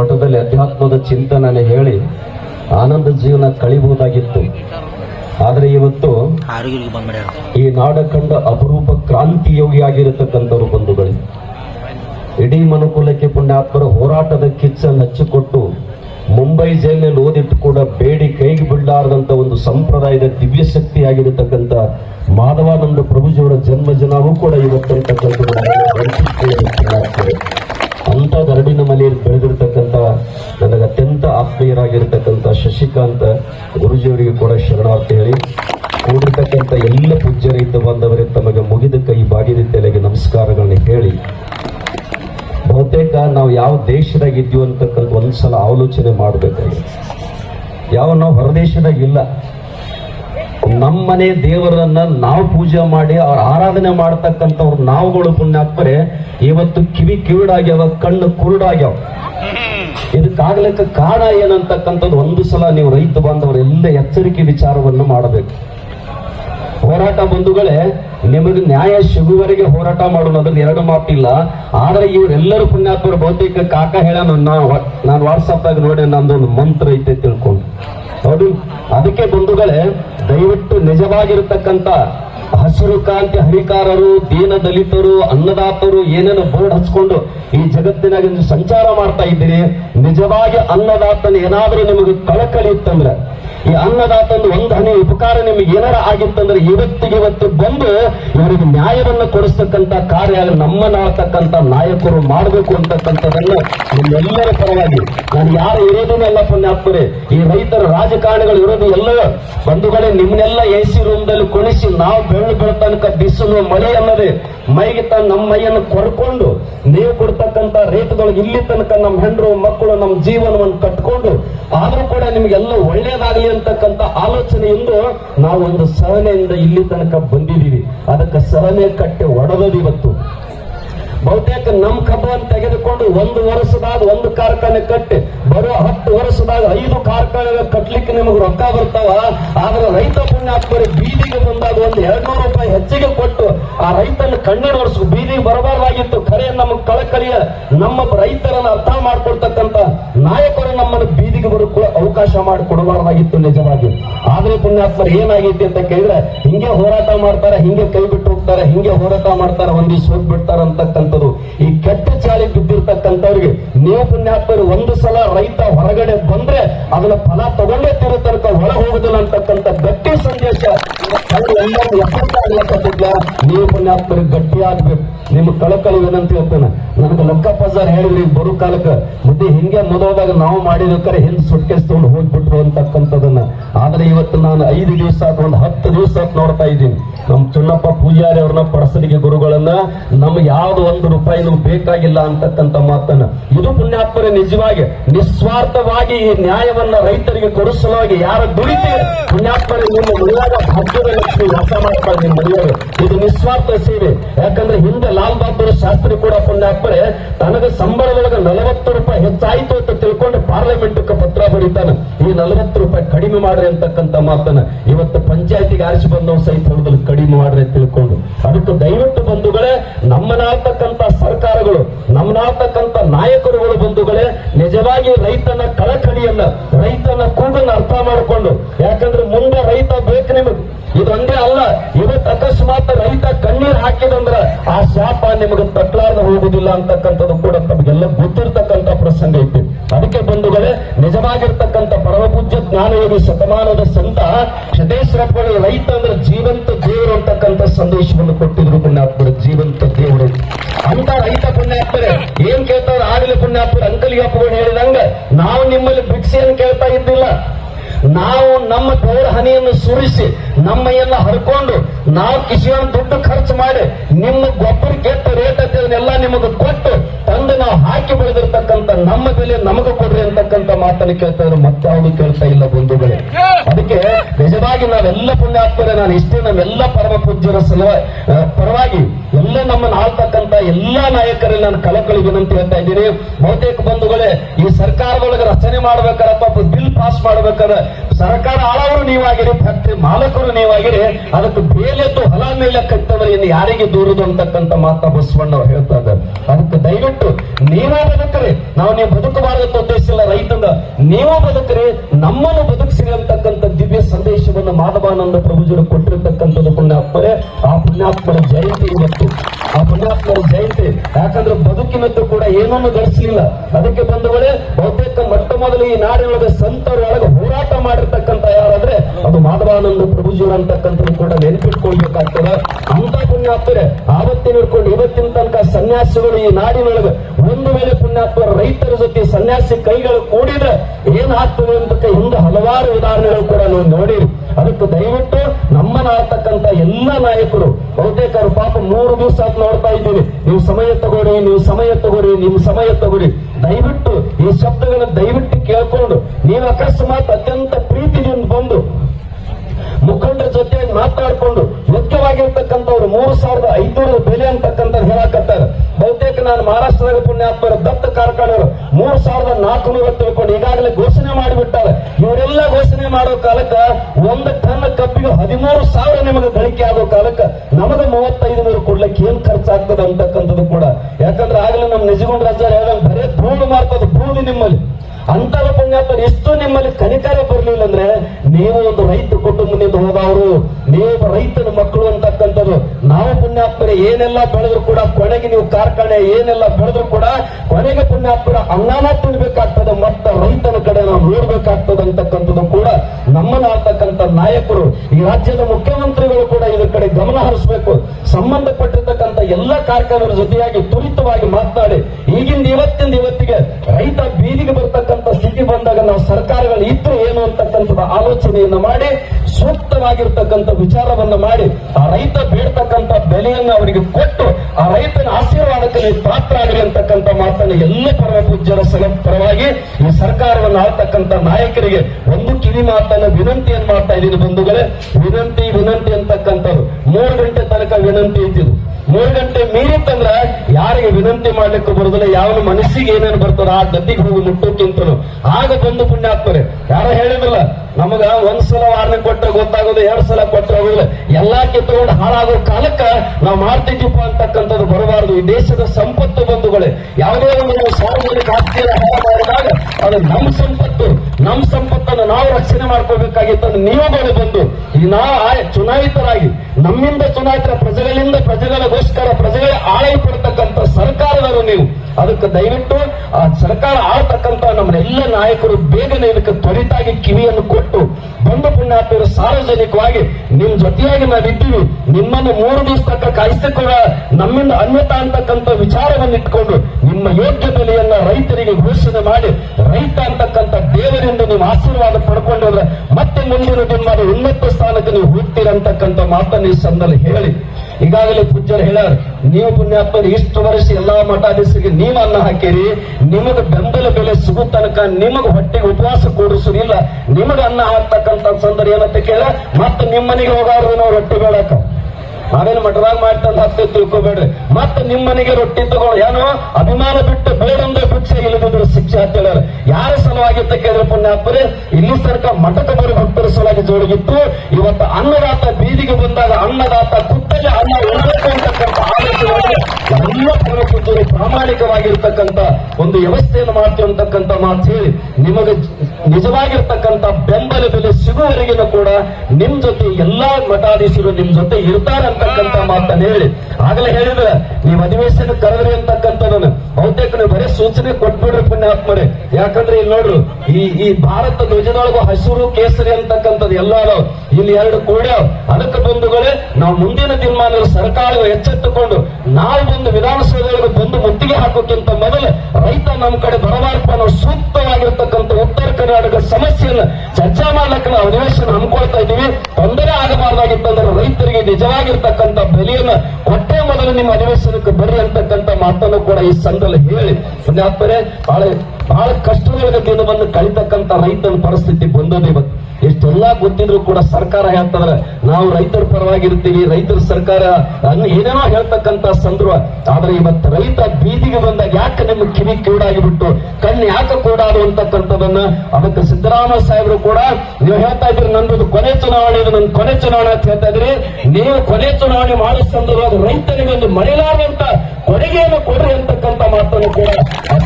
ಮಠದಲ್ಲಿ ಅಧ್ಯಾತ್ಮದ ಚಿಂತನೆ ಹೇಳಿ ಆನಂದ ಜೀವನ ಕಳಿಬಹುದಾಗಿತ್ತು. ಆದರೆ ಇವತ್ತು ಈ ನಾಡ ಕಂಡ ಅಪರೂಪ ಕ್ರಾಂತಿ ಯೋಗಿಯಾಗಿರತಕ್ಕಂಥವ್ರು ಬಂಧುಗಳು. ಇಡೀ ಮನುಕುಲಕ್ಕೆ ಪುಣ್ಯಾತ್ಮರ ಹೋರಾಟದ ಕಿಚ್ಚನ್ನು ಹಚ್ಚಿಕೊಟ್ಟು ಮುಂಬೈ ಜೈಲಿನಲ್ಲಿ ಓದಿಟ್ಟು ಕೂಡ ಬೇಡಿ ಕೈಗೆ ಬಿಡಲಾರದಂತ ಒಂದು ಸಂಪ್ರದಾಯದ ದಿವ್ಯ ಶಕ್ತಿಯಾಗಿರತಕ್ಕಂಥ ಮಾಧವಾನಂದ ಪ್ರಭುಜಿಯವರ ಜನ್ಮ ಜನವೂ ಕೂಡ ಇವತ್ತಂತಕ್ಕಂಥ ಅಂತ ಗರಡಿನ ಮನೆಯಲ್ಲಿ ಬೆಳೆದಿರ್ತಕ್ಕಂಥ, ನನಗೆ ಅತ್ಯಂತ ಆತ್ಮೀಯರಾಗಿರ್ತಕ್ಕಂಥ ಶಶಿಕಾಂತ ಗುರುಜಿಯವರಿಗೆ ಕೂಡ ಶರಣಾರ್ಥಿ ಹೇಳಿ, ಕೂಡಿರ್ತಕ್ಕಂಥ ಎಲ್ಲ ಪೂಜ್ಯರಿದ್ದ ಬಂದವರೇ ತಮಗೆ ಮುಗಿದ ಕೈ ಬಾಗಿದ ತಲೆಗೆ ನಮಸ್ಕಾರಗಳನ್ನ ಹೇಳಿ, ಬಹುತೇಕ ನಾವು ಯಾವ ದೇಶದಾಗ ಇದ್ದೀವಿ ಅಂತಕ್ಕಂಥ ಒಂದ್ಸಲ ಆಲೋಚನೆ ಮಾಡಬೇಕಾಗಿದೆ. ಯಾವ ನಾವು ಹೊರದೇಶದಾಗ ಇಲ್ಲ ನಮ್ಮನೆ ದೇವರನ್ನ ನಾವು ಪೂಜೆ ಮಾಡಿ ಅವ್ರ ಆರಾಧನೆ ಮಾಡ್ತಕ್ಕಂಥವ್ರು ನಾವುಗಳು ಪುಣ್ಯಾತ್ಮರೆ, ಇವತ್ತು ಕಿವಿ ಕಿವಿಡಾಗ್ಯಾವ, ಕಣ್ಣು ಕುರುಡಾಗ್ಯಾವ. ಇದಕ್ಕಾಗ್ಲಿಕ್ಕೆ ಕಾರಣ ಏನಂತಕ್ಕಂಥದ್ದು ಒಂದು ಸಲ ನೀವು ರೈತ ಬಾಂಧವರು ಎಲ್ಲ ಎಚ್ಚರಿಕೆ ವಿಚಾರವನ್ನು ಮಾಡಬೇಕು. ಹೋರಾಟ ಬಂಧುಗಳೇ, ನಿಮಗೆ ನ್ಯಾಯ ಸಿಗುವವರೆಗೆ ಹೋರಾಟ ಮಾಡೋಣ ಎರಡು ಮಾತಿಲ್ಲ. ಆದ್ರೆ ಇವರೆಲ್ಲರೂ ಪುಣ್ಯಾತ್ಮರು ಬಹುತೇಕ ಕಾಕ ಹೇಳ ನಾನು ವಾಟ್ಸಪ್ದಾಗ ನೋಡಿ ನಂದೊಂದು ಮಂತ್ರ ಐತೆ ತಿಳ್ಕೊಂಡು. ಹೌದು ಅದಕ್ಕೆ ಬಂಧುಗಳೇ, ದಯವಿಟ್ಟು ನಿಜವಾಗಿರತಕ್ಕಂತ ಹಸಿರು ಕಾಂತಿ ಹರಿಕಾರರು, ದೀನ ದಲಿತರು, ಅನ್ನದಾತರು ಏನೇನು ಬೋರ್ಡ್ ಹಚ್ಕೊಂಡು ಈ ಜಗತ್ತಿನಾಗ ಸಂಚಾರ ಮಾಡ್ತಾ ಇದ್ದೀರಿ. ನಿಜವಾಗಿ ಅನ್ನದಾತನ ಏನಾದರೂ ನಿಮಗೆ ಕಳಕಳಿ ಇತ್ತಂದ್ರೆ ಈ ಅನ್ನದಾತಂದು ಒಂದು ಹನಿ ಉಪಕಾರ ನಿಮಗೆ ಏನಾರ ಆಗಿತ್ತಂದ್ರೆ ಇವತ್ತಿಗೆ ಇವತ್ತು ಬಂದು ಇವರಿಗೆ ನ್ಯಾಯವನ್ನು ಕೊಡಿಸ್ತಕ್ಕಂಥ ಕಾರ್ಯ ನಮ್ಮನ್ನಾಳ್ತಕ್ಕಂಥ ನಾಯಕರು ಮಾಡಬೇಕು ಅಂತಕ್ಕಂಥದನ್ನ ನಿಮ್ಮೆಲ್ಲರ ಪರವಾಗಿ ನಾನು ಯಾರು ಇರೋದನ್ನೆಲ್ಲ ಪುಣ್ಯಾತ್ಮರೇ ಈ ರೈತರ ರಾಜಕಾರಣಿಗಳು ಇರೋದು ಎಲ್ಲ ಬಂಧುಗಳೇ ನಿಮ್ಮನ್ನೆಲ್ಲ ಎ ಸಿ ರೂಮ್ದಲ್ಲಿ ಕುಣಿಸಿ ನಾವು ಬೆಳ್ಳು ಬೆಳತನಕ ಬಿಸಿಲು, ಮಳೆ ಅನ್ನೋದೇ ಮೈಗೆ ತ ನಮ್ಮ ಮೈಯನ್ನು ಕೊಡ್ಕೊಂಡು ನೀವು ಕೊಡ್ತಕ್ಕಂಥ ರೈತದೊಳಗೆ ಇಲ್ಲಿ ತನಕ ನಮ್ಮ ಹೆಂಡರು, ಮಕ್ಕಳು, ನಮ್ಮ ಜೀವನವನ್ನು ಕಟ್ಕೊಂಡು ಆದ್ರೂ ಕೂಡ ನಿಮಗೆಲ್ಲ ಒಳ್ಳೇದಾಗಲಿ ಅಂತಕ್ಕಂಥ ಆಲೋಚನೆಯಿಂದ ನಾವು ಒಂದು ಸಹನೆಯಿಂದ ಇಲ್ಲಿ ತನಕ ಬಂದಿದ್ದೀವಿ. ಅದಕ್ಕೆ ಸಹನೆ ಕಟ್ಟೆ ಒಡೆದದು ಇವತ್ತು. ಬಹುತೇಕ ನಮ್ ಕಬ್ಬನ್ನು ತೆಗೆದುಕೊಂಡು ಒಂದು ವರ್ಷದಾಗ ಒಂದು ಕಾರ್ಖಾನೆ ಕಟ್ಟಿ ಬರೋ ಹತ್ತು ವರ್ಷದಾಗ ಐದು ಕಾರ್ಖಾನೆ ಕಟ್ಲಿಕ್ಕೆ ನಿಮಗೆ ರೊಕ್ಕ ಬರ್ತಾವ? ಆದ್ರೆ ರೈತ ಪುಣ್ಯಾತ್ಮರಿ ಬೀದಿಗೆ ಬಂದಾಗ ಒಂದು ಎರಡ್ ರೂಪಾಯಿ ಹೆಚ್ಚಿಗೆ ಕೊಟ್ಟು ಆ ರೈತನ ಕಣ್ಣೀರು ಒರೆಸು. ಬೀದಿಗೆ ಬರಬಾರ್ದಾಗಿತ್ತು. ಖರೆ ನಮಗೆ ಕಳಕಳಿಯ ನಮ್ಮ ರೈತರನ್ನ ಅರ್ಥ ಮಾಡ್ಕೊಡ್ತಕ್ಕಂತ ನಾಯಕರು ನಮ್ಮನ್ನು ಬೀದಿಗೆ ಬರೋಕ್ಕೂ ಅವಕಾಶ ಮಾಡಿ ಕೊಡಬಾರ್ದಾಗಿತ್ತು ನಿಜವಾಗಿ. ಆದ್ರೆ ಪುಣ್ಯಾತ್ಮರು ಏನಾಗೈತಿ ಅಂತ ಕೇಳಿದ್ರೆ, ಹಿಂಗೆ ಹೋರಾಟ ಮಾಡ್ತಾರೆ, ಹಿಂಗೆ ಕೈ ಬಿಟ್ಟು ಹೋಗ್ತಾರೆ, ಹಿಂಗೆ ಹೋರಾಟ ಮಾಡ್ತಾರೆ ಒಂದಿಷ್ಟು ಹೋಗ್ಬಿಡ್ತಾರೆ ಅಂತಕ್ಕಂಥದ್ದು. ಈ ಕೆಟ್ಟ ಚಾಲಿ ಬಿದ್ದಿರ್ತಕ್ಕಂಥವ್ರಿಗೆ, ನೀವು ಪುಣ್ಯಾತ್ಮರು ಒಂದು ಸಲ ರೈತ ಹೊರಗಡೆ ಬಂದ್ರೆ, ಅದನ್ನ ಫಲ ತಗೊಂಡೇ ತಿರೋ ತನಕ ಒಳ ಹೋಗುದಿಲ್ಲ ಅಂತಕ್ಕಂಥ ಗಟ್ಟಿ ಸಂದೇಶ. ನೀವು ಪುಣ್ಯಾತ್ಮರಿಗೆ ಗಟ್ಟಿ ಆಗ್ಬೇಕು ನಿಮ್ಮ ಕಳಕಳಿ ವಿನಂತಿ ಹೇಳ್ತೇನೆ. ನನಗೆ ಲಕ್ಕಪ್ಪ ಪಜಾರ್ ಹೇಳಿದ್ರಿ ಬರೋ ಕಾಲಕ್ಕೆ ಬುದ್ಧಿ ಹಿಂಗೆ ಮೊದಲಾದಾಗ ನಾವು ಮಾಡಿದಕ್ಕರೆ ಹಿಂದೆ ಸುಟ್ಕೇಸ್ ತಗೊಂಡು ಹೋಗ್ಬಿಟ್ರು ಅಂತಕ್ಕಂಥದ್ದನ್ನ ಆದ್ರೆ ಇವತ್ತು ನಾನು ಐದು ದಿವಸ ಒಂದು ಹತ್ತು ದಿವಸ ನೋಡ್ತಾ ಇದ್ದೀನಿ. ನಮ್ಮ ಚುನ್ನಪ್ಪ ಪೂಜಾರಿ ಅವ್ರನ್ನ ಪರಸರಿಗೆ ಗುರುಗಳನ್ನ ನಮ್ಗೆ ಯಾವ್ದು ಒಂದು ರೂಪಾಯಿನೂ ಬೇಕಾಗಿಲ್ಲ ಅಂತಕ್ಕಂಥ ಮಾತನ್ನ. ಇದು ಪುಣ್ಯಾತ್ಮರ ನಿಜವಾಗಿ ನಿಸ್ವಾರ್ಥವಾಗಿ ಈ ನ್ಯಾಯವನ್ನ ರೈತರಿಗೆ ಕೊಡಿಸಲಾಗಿ ಯಾರು ದುಡಿತೆ ಪುಣ್ಯಾತ್ಮರ ನಿಮ್ಮ ಮನೆಯಾಗ ಭಾಗ್ಯದ ಲಕ್ಷ್ಮಿ ವಾಸ ಮಾಡ್ತಾರೆ ನಿಮ್ಮ ಮನೆಯವರು. ಇದು ನಿಸ್ವಾರ್ಥ ಸೇವೆ. ಯಾಕಂದ್ರೆ ಹಿಂದೆ ಲಾಲ್ ಬಹದ್ದೂರ್ ಶಾಸ್ತ್ರಿ ಕೂಡ ಪುಣ್ಯಾತ್ಮರೆ, ತನಗ ಸಂಬಳದೊಳಗ ನಲವತ್ತು ರೂಪಾಯಿ ಹೆಚ್ಚಾಯ್ತು ಅಂತ ತಿಳ್ಕೊಂಡು ಪಾರ್ಲಿಮೆಂಟ್ ಪತ್ರ ಬರೀತಾನೆ. ಈ ನಲವತ್ತು ರೂಪಾಯಿ ಕಡಿಮೆ ಮಾಡ್ರಿ ಅಂತಕ್ಕಂಥ ಮಾತನ್ನ ಇವತ್ತು ಪಂಚಾಯತಿಗೆ ಆರಿಸಿ ಬಂದವ್ ಸಹಿತ ಕಡಿಮೆ ಮಾಡ್ರಿ ಅಂತ ತಿಳ್ಕೊಂಡು. ಅದಕ್ಕೆ ದಯವಿಟ್ಟು ಬಂಧುಗಳೇ, ನಮ್ಮನಾಗ್ತಕ್ಕಂಥ ಸರ್ಕಾರಗಳು, ನಮ್ಮನಾಗ್ತಕ್ಕಂಥ ನಾಯಕರುಗಳು ಬಂಧುಗಳೇ, ನಿಜವಾಗಿ ರೈತನ ಕಳಕಳಿಯನ್ನ, ರೈತನ ಕೂಗನ್ನು ಅರ್ಥ ಮಾಡಿಕೊಂಡು, ಯಾಕಂದ್ರೆ ಮುಂದೆ ರೈತ ಬೇಕು ನಿಮಗೆ. ಇದೊಂದೇ ಅಲ್ಲ. ಇವತ್ತು ಅಕಸ್ಮಾತ್ ರೈತ ಕಣ್ಣೀರ್ ಹಾಕಿದಂದ್ರ ಆ ಶಾಪ ನಿಮಗೆ ತಟ್ಲಾರ್ದ ಹೋಗುದಿಲ್ಲ ಅಂತಕ್ಕಂಥದ್ದು ಕೂಡ ತಮಗೆಲ್ಲ ಗೊತ್ತಿರ್ತಕ್ಕಂಥ ಪ್ರಸಂಗ ಐತಿ. ಅದಕ್ಕೆ ಬಂಧುಗಳೇ, ನಿಜವಾಗಿರ್ತಕ್ಕಂಥ ಪರಮಪೂಜ್ಯ ಜ್ಞಾನಯೋಗಿ ಶತಮಾನದ ಸಂತ ಕ್ಷತೇಶ್ವರಪ್ಪಗಳು ರೈತ ಅಂದ್ರೆ ಜೀವಂತ ದೇವರು ಅಂತಕ್ಕಂಥ ಸಂದೇಶವನ್ನು ಕೊಟ್ಟಿದ್ರು ಪುಣ್ಯಾತ್ಮರು, ಜೀವಂತ ದೇವರು. ಅಂತ ರೈತ ಪುಣ್ಯಾತ್ಮರೇ, ಏನ್ ಕೇಳ್ತಾರೆ ಆಗಲಿ ಪುಣ್ಯಾತ್ಮರು ಅಂಕಲಿಗೆ ಅಪ್ಪಗಳು ಹೇಳಿದಂಗ, ನಾವು ನಿಮ್ಮಲ್ಲಿ ಭಿಕ್ಷೆಯನ್ನು ಕೇಳ್ತಾ ಇದ್ದಿಲ್ಲ. ನಾವು ನಮ್ಮ ಗೌರ ಹನಿಯನ್ನು ಸುರಿಸಿ, ನಮ್ಮ ಎಲ್ಲ ಹರ್ಕೊಂಡು, ನಾವು ಕಿಸಿಯನ್ನು ದುಡ್ಡು ಖರ್ಚು ಮಾಡಿ, ನಿಮ್ಮ ಗೊಬ್ಬರ ಕೆಟ್ಟ ರೇಟ್ ಅದನ್ನೆಲ್ಲ ನಿಮಗೆ ಕೊಟ್ಟು ತಂದು ನಾವು ಹಾಕಿ ಬೆಳೆದಿರ್ತಕ್ಕಂಥ ನಮ್ಮ ಬೆಲೆ ನಮಗೆ ಕೊಡ್ರಿ ಅಂತಕ್ಕಂಥ ಮಾತನ್ನು ಕೇಳ್ತಾ ಇದ್ರು ಮತ್ತಾವುದು ಕೇಳ್ತಾ ಇಲ್ಲ ಬಂಧುಗಳೇ. ಅದಕ್ಕೆ ನಿಜವಾಗಿ ನಾವೆಲ್ಲ ಪುಣ್ಯಾತ್ಮರೇ, ನಾನು ಇಷ್ಟೇ ನಮ್ಮೆಲ್ಲ ಪರಮ ಪೂಜ್ಯರ ಸಲುವ ಪರವಾಗಿ ಎಲ್ಲ ನಮ್ಮನ್ನು ಆಳ್ತಕ್ಕಂಥ ಎಲ್ಲಾ ನಾಯಕರಲ್ಲಿ ನಾನು ಕಳಕಳಿ ವಿನಂತಿ ಹೇಳ್ತಾ ಇದ್ದೀನಿ. ಬಹುತೇಕ ಬಂಧುಗಳೇ, ಈ ಸರ್ಕಾರದೊಳಗೆ ರಚನೆ ಮಾಡ್ಬೇಕಾರಪ್ಪ ಪಾಪ ಬಿಲ್ ಪಾಸ್ ಮಾಡ್ಬೇಕಾದ್ರೆ ಸರ್ಕಾರ ಆಳವರು ನೀವಾಗಿರಿ, ಫ್ಯಾಕ್ಟ್ರಿ ಮಾಲಕರು ನೀವಾಗಿರಿ, ಅದಕ್ಕೆ ಬೇಲೆದ್ದು ಹೊಲ ಮೇಲೆ ಕಟ್ಟವರು ಇನ್ನು ಯಾರಿಗೆ ದೂರದು ಅಂತಕ್ಕಂಥ ಮಾತ ಬಸವಣ್ಣ ಅವ್ರು ಹೇಳ್ತಾ ಇದ್ದಾರೆ. ಅದಕ್ಕೆ ದಯವಿಟ್ಟು ನೀವೇ ಬದುಕ್ರಿ. ನಾವು ನೀವು ಬದುಕಬಾರದು ಉದ್ದೇಶ ಇಲ್ಲ ರೈತಂದ ನೀವು ಬದುಕ್ರಿ, ನಮ್ಮನ್ನು ಬದುಕಿಸಿರಿ ಅಂತಕ್ಕಂಥ ದಿವ್ಯ ಸಂದೇಶವನ್ನು ಮಾಧವಾನಂದ ಪ್ರಭುಜರು ಕೊಟ್ಟಿರ್ತಕ್ಕಂಥದ್ದು ಪುಣ್ಯಾತ್ಮರೇ. ಆ ಪುಣ್ಯಾತ್ಮರ ಜಯಂತಿ ಇವತ್ತು. ಆ ಪುಣ್ಯಾತ್ಮರ ಜಯಂತಿ. ಯಾಕಂದ್ರೆ ಬದುಕಿನದ್ದು ಕೂಡ ಏನನ್ನು ಗಳಿಸಲಿಲ್ಲ ಅದಕ್ಕೆ ಬಂದವಳೆ ಬಹುತೇಕ ಮೊಟ್ಟ ಮೊದಲು ಈ ನಾಡಿನೊಳಗೆ ಸಂತರೊಳಗೆ ಹೋರಾಟ ಮಾಡಿರ್ತಕ್ಕಂಥ ಯಾರಾದ್ರೆ ಅದು ಮಾಧವಾನಂದ ಪ್ರಭುಜಿಯವರು ಅಂತಕ್ಕಂಥದ್ದು ಕೂಡ ನೆನಪಿಟ್ಕೊಳ್ಬೇಕಾಗ್ತದೆ. ಅಂತ ಪುಣ್ಯಾತ್ಮರೆ, ಆವತ್ತಿನ ಹಿಡ್ಕೊಂಡು ಇವತ್ತಿನ ತನಕ ಸನ್ಯಾಸಿಗಳು ಈ ನಾಡಿನೊಳಗೆ ಒಂದು ವೇಳೆ ಪುಣ್ಯಾತ್ಮರ ರೈತರ ಜೊತೆ ಸನ್ಯಾಸಿ ಕೈಗಳು ಕೂಡಿದ್ರೆ ಏನಾಗ್ತದೆ ಅಂತ ಹಿಂದೆ ಹಲವಾರು ಉದಾಹರಣೆಗಳು ಕೂಡ ನಾವು ನೋಡಿರಿ. ಅದಕ್ಕೆ ದಯವಿಟ್ಟು ನಮ್ಮನಾಗ್ತಕ್ಕಂಥ ಎಲ್ಲ ನಾಯಕರು ಬಹುತೇಕರು ಪಾಪ ಮೂರು ದಿವಸ ನೋಡ್ತಾ ಇದ್ದೀವಿ. ನೀವು ಸಮಯ ತಗೋರಿ ನೀವು ಸಮಯ ತಗೋರಿ ನಿಮ್ ಸಮಯ ತಗೋರಿ ದಯವಿಟ್ಟು ಈ ಶಬ್ದಗಳನ್ನ ದಯವಿಟ್ಟು ಕೇಳ್ಕೊಂಡು ನೀವು ಅಕಸ್ಮಾತ್ ಅತ್ಯಂತ ಜೊತೆಯಾಗಿ ಮಾತಾಡ್ಕೊಂಡು ಮುಖ್ಯವಾಗಿರ್ತಕ್ಕಂಥವ್ರು ಮೂರು ಸಾವಿರದ ಐದುನೂರು ಬೆಲೆ ಅಂತಕ್ಕಂಥ ಹೇಳಕತ್ತಾರೆ. ಬಹುತೇಕ ನಾನು ಮಹಾರಾಷ್ಟ್ರದಾಗ ಪುಣ್ಯಾತ್ಮರ, ದತ್ತ ಕಾರ್ಖಾನೆಯವರು ಮೂರು ಸಾವಿರದ ನಾಲ್ಕುನೂರ ತಿಳ್ಕೊಂಡು ಈಗಾಗಲೇ ಘೋಷಣೆ ಮಾಡಿಬಿಟ್ಟಾರೆ. ಇವರೆಲ್ಲ ಘೋಷಣೆ ಮಾಡೋ ಕಾಲಕ್ಕ ಒಂದು ಟನ್ ಕಬ್ಬಿಗೆ ಹದಿಮೂರು ಸಾವಿರ ನಿಮಗೆ ಗಳಿಕೆ ಆಗೋ ಕಾಲಕ್ಕ ನಮಗೆ ಮೂವತ್ತೈದು ನೂರು ಕೊಡ್ಲಿಕ್ಕೆ ಏನ್ ಖರ್ಚಾಗ್ತದೆ ಅಂತಕ್ಕಂಥದ್ದು ಕೂಡ. ಯಾಕಂದ್ರೆ ಆಗಲೇ ನಮ್ಮ ನಿಜಗೊಂಡ ರಾಜ್ಯ ಬರೇ ಧೂಳು ಮಾಡ್ತದೆ ಧೂಳು ನಿಮ್ಮಲ್ಲಿ. ಅಂತರ ಪುಣ್ಯಾತ್ಮ ಎಷ್ಟು ನಿಮ್ಮಲ್ಲಿ ಕನಿಕಾರ ಬರಲಿಲ್ಲ ಅಂದ್ರೆ ನೀವು ಒಂದು ರೈತ ಕುಟುಂಬದಿಂದ ಹೋದವರು ನೀವು ರೈತನ ಮಕ್ಕಳು ಅಂತಕ್ಕಂಥದ್ದು. ನಾವು ಪುಣ್ಯಾತ್ಮರೆ ಏನೆಲ್ಲ ಬೆಳೆದ್ರು ಕೂಡ ಕೊನೆಗೆ ನೀವು ಕಾರ್ಖಾನೆ ಏನೆಲ್ಲ ಬೆಳೆದ್ರು ಕೂಡ ಕೊನೆಗೆ ಪುಣ್ಯಾತ್ಮರ ಅನ್ನಾನ ತಿನ್ಬೇಕಾಗ್ತದೆ, ಮತ್ತ ರೈತನ ಕಡೆ ನಾವು ನೋಡ್ಬೇಕಾಗ್ತದೆ ಅಂತಕ್ಕಂಥದ್ದು ಕೂಡ ನಮ್ಮನ್ನಾಗ್ತಕ್ಕಂಥ ನಾಯಕರು, ಈ ರಾಜ್ಯದ ಮುಖ್ಯಮಂತ್ರಿಗಳು ಕೂಡ ಇದ್ರ ಕಡೆ ಗಮನ ಹರಿಸಬೇಕು. ಸಂಬಂಧಪಟ್ಟಿರ್ತಕ್ಕಂಥ ಎಲ್ಲ ಕಾರ್ಖಾನೆಗಳ ಜೊತೆಯಾಗಿ ತ್ವರಿತವಾಗಿ ಮಾತನಾಡಿ, ಈಗಿಂದ ಇವತ್ತಿಂದ ಇವತ್ತಿಗೆ ರೈತ ಬೀದಿಗೆ ಬರ್ತಕ್ಕಂಥ ಸ್ಥಿತಿ ಬಂದಾಗ ನಾವು ಸರ್ಕಾರಗಳು ಇದ್ರೆ ಏನು ಅಂತಕ್ಕಂಥದ್ದು ಆಲೋಚನೆಯನ್ನು ಮಾಡಿ, ಸೂಕ್ತವಾಗಿರ್ತಕ್ಕಂಥ ವಿಚಾರವನ್ನ ಮಾಡಿ, ಆ ರೈತ ಬೇಡ್ತಕ್ಕಂಥ ಬೆಲೆಯನ್ನು ಅವರಿಗೆ ಕೊಟ್ಟು, ಆ ರೈತನ ಆಶೀರ್ವಾದಕ್ಕೆ ಪಾತ್ರ ಆಗಲಿ ಅಂತಕ್ಕಂಥ ಮಾತನ್ನು ಎಲ್ಲ ಪರಮ ಪೂಜ್ಯರ ಪರವಾಗಿ ಈ ಸರ್ಕಾರವನ್ನು ಆಳ್ತಕ್ಕಂಥ ನಾಯಕರಿಗೆ ಒಂದು ಕಿವಿ ಮಾತನ್ನ ವಿನಂತಿಯನ್ನು ಮಾಡ್ತಾ ಇದ್ದೀನಿ ಬಂಧುಗಳೇ? ವಿನಂತಿ ವಿನಂತಿ ಅಂತಕ್ಕಂಥವ್ರು. ಮೂರು ಗಂಟೆ ತನಕ ವಿನಂತಿ ಇದ್ದಿದ್ದು ಮೂರು ಗಂಟೆ ಮೀರಿತ್ತಂದ್ರ ಯಾರಿಗೆ ವಿನಂತಿ ಮಾಡ್ಲಿಕ್ಕೆ ಬರುದಿಲ್ಲ ಯಾವ ಮನಸ್ಸಿಗೆ ಏನೇನು ಬರ್ತದ ಆ ಗದ್ದಿಗೆ ಹೋಗಿ ಮುಟ್ಟೋಕ್ಕಿಂತನು ಆಗ ಬಂದು ಪುಣ್ಯಾತ್ಮರೆ. ಯಾರೋ ಹೇಳಿದ್ರಲ್ಲ ನಮಗ ಒಂದ್ಸಲ ಸಲ ವಾರ್ನೆ ಕೊಟ್ಟರೆ ಗೊತ್ತಾಗೋದು ಎರಡ್ ಸಲ ಕೊಟ್ಟರೆ ಆಗೋದಿಲ್ಲ. ಎಲ್ಲಾ ಕಿತ್ಕೊಂಡು ಹಾಳಾಗೋ ಕಾಲಕ್ಕ ನಾವು ಮಾಡ್ತಿದ್ದೀಪ ಅಂತಕ್ಕಂಥದ್ದು ಬರಬಾರದು. ಈ ದೇಶದ ಸಂಪತ್ತು ಬಂಧುಗಳೇ, ಯಾವುದೇ ಒಂದು ನಾವು ಸಾರ್ವಜನಿಕ ಆಸ್ತಿಯನ್ನು ಹಾಳು ಮಾಡಿದಾಗ ಅದು ನಮ್ಮ ಸಂಪತ್ತು ನಮ್ಮ ಸಂಪತ್ತನ್ನು ನಾವು ರಕ್ಷಣೆ ಮಾಡ್ಕೋಬೇಕಾಗಿತ್ತು ನೀವುಗಳು ಬಂದು ಈ ನಾವು ಆಯ್- ಚುನಾಯಿತರಾಗಿ, ನಮ್ಮಿಂದ ಚುನಾಯಿತರ ಪ್ರಜೆಗಳಿಂದ ಪ್ರಜೆಗಳಿಗೋಸ್ಕರ ಆಳೈ ಆಳಲ್ಪಡ್ತಕ್ಕಂಥ ಸರ್ಕಾರದವರು ನೀವು. ಅದಕ್ಕೆ ದಯವಿಟ್ಟು ಆ ಸರ್ಕಾರ ಆಳ್ತಕ್ಕಂಥ ನಮ್ಮ ನಾಯಕರು ಬೇಗನೆ ಇದಕ್ಕೆ ತ್ವರಿತಾಗಿ ಕಿವಿಯನ್ನು ಕೊಟ್ಟು ಬಂದು ಪುಣ್ಯಾತ್ಮರು ಸಾರ್ವಜನಿಕವಾಗಿ ನಿಮ್ ಜೊತೆಯಾಗಿ ನಾವಿದ್ದೀವಿ ನಿಮ್ಮನ್ನು ಮೂರು ದಿವಸ ತಕ್ಕ ಕಾಯಿಸಿಕೊಳ್ಳ, ನಮ್ಮಿಂದ ಅನ್ಯತಾ ಅಂತಕ್ಕಂಥ ವಿಚಾರವನ್ನು ಇಟ್ಕೊಂಡು, ನಿಮ್ಮ ಯೋಗ್ಯ ಬೆಲೆಯನ್ನ ರೈತರಿಗೆ ಘೋಷಣೆ ಮಾಡಿ, ರೈತ ಅಂತಕ್ಕಂಥ ದೇವರಿಂದ ನೀವು ಆಶೀರ್ವಾದ ಪಡ್ಕೊಂಡ್ರೆ ಮತ್ತೆ ಮುಂದಿನ ದಿನ ಉನ್ನತ ಸ್ಥಾನಕ್ಕೆ ನೀವು ಹೋಗ್ತೀರಂತಕ್ಕಂಥ ಮಾತನ್ನು ಈ ಸಂದಲ್ಲಿ ಹೇಳಿ. ಈಗಾಗಲೇ ಪೂಜ್ಯರು ಹೇಳ್ಯಾರ ನೀವು ಪುಣ್ಯಾತ್ಮರು ಇಷ್ಟು ವರ್ಷ ಎಲ್ಲಾ ಮಠಾಧೀಶರಿಗೆ ನೀವು ಅನ್ನ ಹಾಕಿರಿ, ನಿಮಗ ಬೆಂಬಲ ಬೆಲೆ ಸಿಗೋ ತನಕ ನಿಮಗೆ ಹೊಟ್ಟೆಗೆ ಉಪವಾಸ ಕೂಡಿಸುದಿಲ್ಲ ನಿಮಗೆ ಅನ್ನ ಹಾಕ್ತಕ್ಕಂಥ ಸಂದರ್ಭ ಏನಂತ ಕೇಳ ಮತ್ತೆ ನಿಮ್ಮನೆಗೆ ಹೋಗಾರ್ದು ನಾವು ರೊಟ್ಟಿ ಬೇಡಕ ನಾವೇನು ಮಠದಾಗ ಮಾಡ್ತಂತ ಹತ್ತಿ ತಿಳ್ಕೊಬೇಡ್ರಿ. ಮತ್ತೆ ನಿಮ್ಮ ಮನೆಗೆ ರೊಟ್ಟಿ ತಗೊಂಡು ಏನೋ? ಅಭಿಮಾನ ಬಿಟ್ಟು ಬೇಡಂದ ಭಿಕ್ಷೆ, ಇಲ್ಲದಿದ್ರು ಶಿಕ್ಷೆ ಹೇಳಾರೆ ಯಾರ ಸಲುವಾಗಿ ಕೇಳಿದ್ರೆ ಪುಣ್ಯಾತ್ಮರೇ? ಇಲ್ಲಿ ತನಕ ಮಠದ ಬರೋ ಭಕ್ತರ ಸಲುವಾಗಿ ಜೋಡಿಗಿತ್ತು. ಇವತ್ತು ಅನ್ನದಾತ ಬೀದಿಗೆ ಬಂದಾಗ ಅನ್ನದಾತ ಕುತ್ತಲೆ ಅನ್ನ ಉಳ್ಬೇಕು ಎಲ್ಲ ಪ್ರಮುಖರು ಒಂದು ವ್ಯವಸ್ಥೆಯನ್ನು ಮಾಡ್ತೀವಿ ಅಂತಕ್ಕಂಥ ಮಾತು ಹೇಳಿ, ನಿಮಗೆ ನಿಜವಾಗಿರ್ತಕ್ಕಂಥ ಬೆಂಬಲ ಬೆಲೆ ಸಿಗುವವರೆಗಿನ ಕೂಡ ನಿಮ್ ಜೊತೆ ಎಲ್ಲಾ ಮಠಾಧೀಶರು ನಿಮ್ ಜೊತೆ ಇರ್ತಾರೆ ಅಂತಕ್ಕಂಥ ಮಾತನ್ನ ಹೇಳಿ. ಆಗಲೇ ಹೇಳಿದ್ರೆ ನೀವು ಅಧಿವೇಶನ ಕರೆದ್ರಿ ಅಂತಕ್ಕಂಥದನ್ನ ಬಹುತೇಕ ನೀವು ಬರೀ ಸೂಚನೆ ಕೊಟ್ಬಿಡ್ರಿ ಪುಣ್ಯಾತ್ಮರೇ. ಯಾಕಂದ್ರೆ ಇಲ್ಲಿ ನೋಡ್ರು, ಈ ಈ ಭಾರತ ಧ್ವಜದೊಳಗು ಹಸಿರು ಕೇಸರಿ ಅಂತಕ್ಕಂಥದ್ದು ಎಲ್ಲ ಅದಾವ ಇಲ್ಲಿ ಎರಡು ಕೂಡ್ಯಾವ. ಅದಕ್ಕೆ ಬಂಧುಗಳೇ, ನಾವು ಮುಂದಿನ ದಿನಮಾನದ ಸರ್ಕಾರ ಎಚ್ಚೆತ್ತುಕೊಂಡು ನಾವು ಬಂದು ವಿಧಾನಸೌಧದೊಳಗೆ ಬಂದು ಮುತ್ತಿಗೆ ಹಾಕೋಕ್ಕಿಂತ ಮೊದಲು ರೈತ ನಮ್ಮ ಕಡೆ ಬರಬಾರಪ್ಪ ನಾವು ಸೂಕ್ತವಾಗಿರ್ತಕ್ಕಂಥ ಉತ್ತರ ಕರ್ನಾಟಕ ಸಮಸ್ಯೆಯನ್ನ ಚರ್ಚಾ ಮಾಡ್ಲಿಕ್ಕೆ ನಾವು ಅಧಿವೇಶನ ಹಮ್ಮಿಕೊಳ್ತಾ ಇದ್ದೀವಿ. ತೊಂದರೆ ಆಗಬಾರ್ದಾಗಿತ್ತಂದ್ರೆ ರೈತರಿಗೆ ನಿಜವಾಗಿರ್ತಕ್ಕಂಥ ಬೆಲೆಯನ್ನ ಕೊಟ್ಟೆ ಮೊದಲು ನಿಮ್ಮ ಅಧಿವೇಶನಕ್ಕೆ ಬರ್ರಿ ಅಂತಕ್ಕಂಥ ಮಾತನ್ನು ಕೂಡ ಈ ಸಂದಲ್ಲಿ ಹೇಳಿ. ಪುಣ್ಯಾತ್ಮರೇ ಬಹಳ ಕಷ್ಟಗಳ ಕಷ್ಟದೊಳಗೆ ದಿನವನ್ನು ಕಳಿತಕ್ಕಂಥ ರೈತನ ಪರಿಸ್ಥಿತಿ ಬಂದದೆ ಇವತ್ತು. ಇಷ್ಟೆಲ್ಲ ಗೊತ್ತಿದ್ರು ಕೂಡ ಸರ್ಕಾರ ಹೇಳ್ತಂದ್ರೆ ನಾವು ರೈತರ ಪರವಾಗಿರ್ತೀವಿ, ರೈತರ ಸರ್ಕಾರ ಅನ್ನ ಏನೇನೋ ಹೇಳ್ತಕ್ಕಂತ ಸಂದರ್ಭ. ಆದ್ರೆ ಇವತ್ತು ರೈತ ಬೀದಿಗೆ ಬಂದಾಗ ಯಾಕೆ ನಿಮ್ಮ ಕಿವಿ ಕಿವಿಡಾಗಿ ಬಿಟ್ಟು ಕಣ್ಣು ಯಾಕೆ ಕೂಡಾದು ಅಂತಕ್ಕಂಥದನ್ನ ಅದಕ್ಕೆ ಸಿದ್ದರಾಮಯ್ಯ ಸಾಹೇಬರು ಕೂಡ ನೀವು ಹೇಳ್ತಾ ಇದ್ರಿ ನಂದು ಕೊನೆ ಚುನಾವಣೆ, ಇದು ನನ್ನ ಕೊನೆ ಚುನಾವಣೆ ಅಂತ ಹೇಳ್ತಾ ಇದ್ರಿ ನೀವು ಕೊನೆ ಚುನಾವಣೆ ಮಾಡೋ ಸಂದರ್ಭ ರೈತನಿಗೆ ಒಂದು ಮರೆಯಲಾರಂತ ಕೊಡುಗೆಯನ್ನು ಕೊಡ್ರಿ ಅಂತಕ್ಕಂಥ ಮಾತನ್ನು ಕೂಡ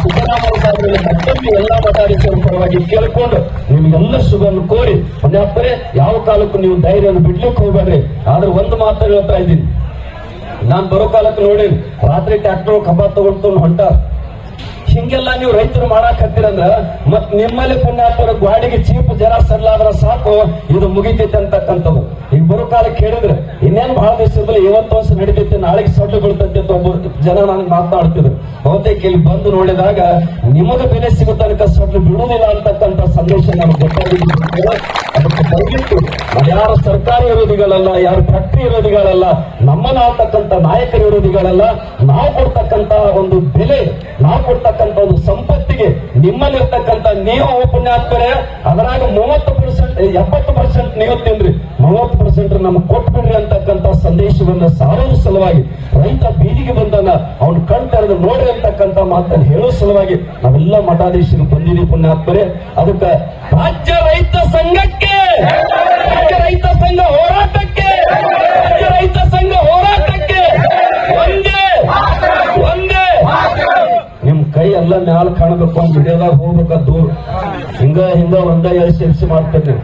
ಸಿದ್ದರಾಮಯ್ಯ ಸಾಹೇಬರಲ್ಲಿ ಮತ್ತೊಮ್ಮೆ ಎಲ್ಲ ಮತಾಧಿಕಾರಿ ಪರವಾಗಿ ಕೇಳಿಕೊಂಡು ನಿಮಗೆಲ್ಲ ಶುಭವನ್ನು ಕೋರಿ ಪುಣ್ಯಾತ್ಮರೇ ಯಾವ ಕಾಲಕ್ಕೂ ನೀವು ಧೈರ್ಯವನ್ನು ಬಿಡ್ಲಿಕ್ಕೆ ಹೋಗ್ಬೇಡ್ರಿ. ಆದ್ರೆ ಒಂದು ಮಾತು ಹೇಳ್ತಾ ಇದ್ದೀನಿ. ನಾನ್ ಬರೋ ಕಾಲಕ್ಕೆ ನೋಡಿ, ರಾತ್ರಿ ಟ್ಯಾಕ್ಟರ್ ಕಬ್ಬ ತಗೊಂಡು ಹೊಂಟ. ಹಿಂಗೆಲ್ಲ ನೀವು ರೈತರು ಮಾಡಾಕ್ ಹತ್ತಿರಂದ್ರ ಮತ್ ನಿಮ್ಮಲ್ಲಿ ಪುಣ್ಯಾತ್ಮರ ಗ್ವಾಡಿಗೆ ಚೀಪ್ ಜರ ಸರ್ಲಾದ್ರ ಸಾಕು, ಇದು ಮುಗಿತೈತೆ ಅಂತಕ್ಕಂಥದ್ದು ಈಗ ಬರೋ ಕಾಲ ಕೇಳಿದ್ರೆ ಇನ್ನೇನ್ ಬಹಳ ದಿವಸದಲ್ಲಿ ಇವತ್ತು ವರ್ಷ ನಡೀತೈತೆ, ನಾಳೆಗೆ ಸೊಟ್ಟು ಬೀಳ್ತೈತೆ ಅಂತ ಒಬ್ಬ ಜನ ನನಗೆ ಮಾತನಾಡ್ತಿದ್ರು ಬಹುತೇಕ ಇಲ್ಲಿ ಬಂದು ನೋಡಿದಾಗ ನಿಮಗ ಬೆಲೆ ಸಿಗೋ ತನಕ ಸಡ್ಲು ಬಿಡುವುದಿಲ್ಲ ಅಂತಕ್ಕಂಥ ಸಂದೇಶ ನಮ್ಗೆ ಗೊತ್ತಾಗಿದೆ. ಅದಕ್ಕೆ ಯಾರ ಸರ್ಕಾರಿ ವಿರೋಧಿಗಳಲ್ಲ ಯಾರು ಫ್ಯಾಕ್ಟ್ರಿ ವಿರೋಧಿಗಳಲ್ಲ ನಮ್ಮನ್ನ ನಾಯಕ ವಿರೋಧಿಗಳಲ್ಲ, ನಾವು ಕೊಡ್ತಕ್ಕಂತ ಒಂದು ಬೆಲೆ, ನಾವು ಕೊಡ್ತಕ್ಕಂತ ಒಂದು ಸಂಪತ್ತಿಗೆ ನಿಮ್ಮಲ್ಲಿರ್ತಕ್ಕಂಥ ನೀವು ಪುಣ್ಯಾತ್ಮರೇ ಅದರಾಗ ಮೂವತ್ತು ಪರ್ಸೆಂಟ್ ಎಪ್ಪತ್ತು ಪರ್ಸೆಂಟ್ ನೀವು ಮೂವತ್ತು ಪರ್ಸೆಂಟ್ ನಮ್ಗೆ ಕೊಟ್ಬಿಡ್ರಿ ಅಂತಕ್ಕಂಥ ಸಂದೇಶವನ್ನ ಸಾರೋ ಸಲುವಾಗಿ, ರೈತ ಬೀದಿಗೆ ಬಂದನ ಅವ್ನ ಕಣ್ ತೆರೆದು ನೋಡ್ರಿ ಅಂತಕ್ಕಂಥ ಮಾತನ್ನು ಹೇಳೋ ಸಲುವಾಗಿ ನಾವೆಲ್ಲ ಮಠಾಧೀಶರು ಬಂದಿದ್ದೀವಿ ಪುಣ್ಯಾತ್ಮರೆ ಅದಕ್ಕೆ ರಾಜ್ಯ ರೈತ ಸಂಘಕ್ಕೆ ರೈತ ಸಂಘ ಹೋರಾಟಕ್ಕೆ ಎಲ್ಲ ಮ್ಯಾಲ ಕಾಣಬೇಕು ಅಂತ ಹಿಡಿಯೋದಾಗ ಹೋಗ್ಬೇಕ ದೂರ. ಹಿಂಗ ಹಿಂಗ ಒಂದ ಎಲ್ಸಿ ಎಲ್ಸಿ ಮಾಡ್ತೇನೆ.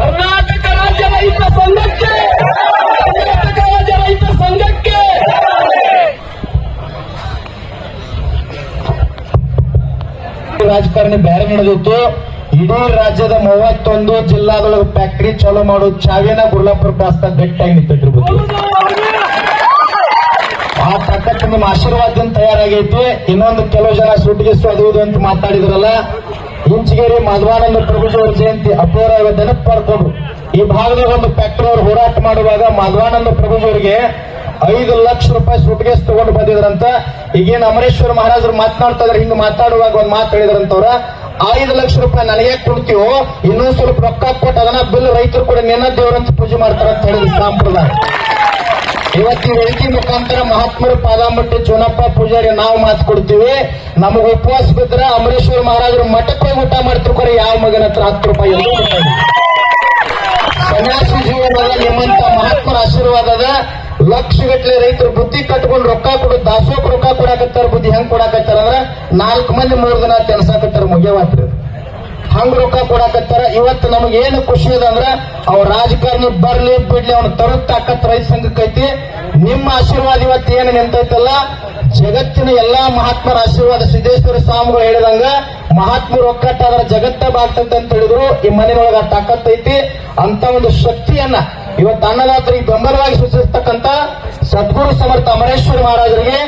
ಕರ್ನಾಟಕ ರಾಜ್ಯ ರಾಜಕಾರಣಿ ನಡೆದಿತ್ತು. ಇಡೀ ರಾಜ್ಯದ ಮೂವತ್ತೊಂದು ಜಿಲ್ಲಾಗಳ ಫ್ಯಾಕ್ಟರಿ ಚಾಲೂ ಮಾಡೋ ಚಾವಿನ ಗುರ್ಲಾಪುರ ಪ್ರಾಸ್ತ ಗಟ್ಟಿಯಾಗಿ ನಿಂತಿದ್ರು ಬುದ್ಧಿ ಆ ತಾಕತ್ತು ನಿಮ್ಮ ಆಶೀರ್ವಾದದಿಂದ ತಯಾರಾಗೈತಿ. ಇನ್ನೊಂದು ಕೆಲವು ಜನ ಸುಟ್ಟಿಗೆಸ್ತು ಅದು ಇದು ಅಂತ ಮಾತಾಡಿದ್ರಲ್ಲ. ಇಂಚಗೇರಿ ಮಾಧವಾನಂದ ಪ್ರಭುಜಿ ಅವ್ರ ಜಯಂತಿ ಅಪೂರ್ವ ನೆನಪು ಮಾಡ್ಕೊಂಡ್ರು ಈ ಭಾಗದ ಒಂದು ಫ್ಯಾಕ್ಟರಿ ಅವರು ಹೋರಾಟ ಮಾಡುವಾಗ ಮಾಧವಾನಂದ ಪ್ರಭುಜಿ ಅವರಿಗೆ ಐದು ಲಕ್ಷ ರೂಪಾಯಿ ಸುಟ್ಗೇಸ್ ತಗೊಂಡು ಬಂದಿದ್ರಂತ. ಈಗೇನು ಅಮರೇಶ್ವರ ಮಹಾರಾಜರು ಮಾತನಾಡ್ತಾ ಇದ್ರೆ ಹಿಂಗ ಮಾತಾಡುವಾಗ ಒಂದು ಮಾತು ಹೇಳಿದ್ರಂತವ್ರ. ಐದು ಲಕ್ಷ ರೂಪಾಯಿ ನನಗೆ ಕೊಡ್ತೀವೋ ಇನ್ನೂ ಸ್ವಲ್ಪ ರೊಕ್ಕ ಕೊಟ್ಟು ಅದನ್ನ ಬಿಲ್ ರೈತರು ಕೂಡ ನಿನ್ನ ದೇವರಂತ ಪೂಜೆ ಮಾಡ್ತಾರ ಅಂತ ಹೇಳಿದ್ರು ಸಂಪ್ರದಾಯ ಇವತ್ತು ಈ ವೇದಿಕೆ ಮುಖಾಂತರ ಮಹಾತ್ಮರ ಪಾದಾಮಟ್ಟಿ ಚೋನಪ್ಪ ಪೂಜಾರಿ ನಾವು ಮಾತು ಕೊಡ್ತೀವಿ. ನಮಗ ಉಪವಾಸ ಬಿದ್ರೆ ಅಮರೇಶ್ವರ ಮಹಾರಾಜರು ಮಠಕ್ಕೆ ಹೋಗಿ ಊಟ ಮಾಡ್ತಿರ್ತಾರೆ. ಯಾವ ಮಗನ ಹತ್ರ ಹತ್ತು ರೂಪಾಯಿ. ಸನ್ಯಾಸಿ ಜೀವನದ ನಿಮ್ಮಂತ ಮಹಾತ್ಮರ ಆಶೀರ್ವಾದದ ಲಕ್ಷ ಗಟ್ಟಲೆ ರೈತರು ಬುದ್ಧಿ ಕಟ್ಕೊಂಡು ರೊಕ್ಕ ಕೊಡು, ದಾಸೋಕ್ ರೊಕ್ಕ ಕೊಡಾಕತ್ತಾರ, ಬುದ್ಧಿ ಹೆಂಗ್ ಕೊಡಾಕತ್ತಾರ ಅಂದ್ರ ನಾಲ್ಕು ಮಂದಿ ಮೂರ್ ದಿನ ತೆನಸಾಕತ್ತಾರ ಮುಗಿಯವಾತ್ರಿ ಹಂಗ್ ರೊಕ್ಕ ಕೊಡಾಕತ್ತಾರ. ಇವತ್ತು ನಮಗೆ ಏನು ಖುಷಿ ಅದ ಅಂದ್ರ ಅವ್ರ ರಾಜಕಾರಣಿ ಬರ್ಲಿ ಬಿಡ್ಲಿ ಅವ್ನ ತರುತ್ತಾಕತ್ ತಾಕತ್ ರೈತ ನಿಮ್ಮ ಆಶೀರ್ವಾದ ಇವತ್ತು ಏನು ನಿಂತೈತಲ್ಲ ಜಗತ್ತಿನ ಎಲ್ಲಾ ಮಹಾತ್ಮರ ಆಶೀರ್ವಾದ ಸಿದ್ದೇಶ್ವರ ಸ್ವಾಮಿಗಳು ಹೇಳಿದಂಗ, ಮಹಾತ್ಮರು ಒಕ್ಕಟ್ಟಾದ್ರ ಜಗತ್ತ ಬಾಗ್ತಂತ ಅಂತ ಹೇಳಿದ್ರು. ಈ ಮನೆಯೊಳಗ ಆ ತಾಕತ್ ಐತಿ. ಅಂತ ಒಂದು ಶಕ್ತಿಯನ್ನ ಇವತ್ತು ಅನ್ನದಾತರಿಗೆ ಬೆಂಬಲವಾಗಿ ಸೂಚಿಸ್ತಕ್ಕಂತ ಸದ್ಗುರು ಸಮರ್ಥ ಅಮರೇಶ್ವರ ಮಹಾರಾಜರಿಗೆ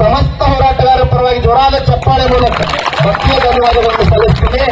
ಸಮಸ್ತ ಹೋರಾಟಗಾರರ ಪರವಾಗಿ ಜೋರಾದ ಚಪ್ಪಾಳೆ ಮೂಲಕ ಭಕ್ತಿಯ ಧನ್ಯವಾದಗಳನ್ನು ಸಲ್ಲಿಸ್ತೀನಿ.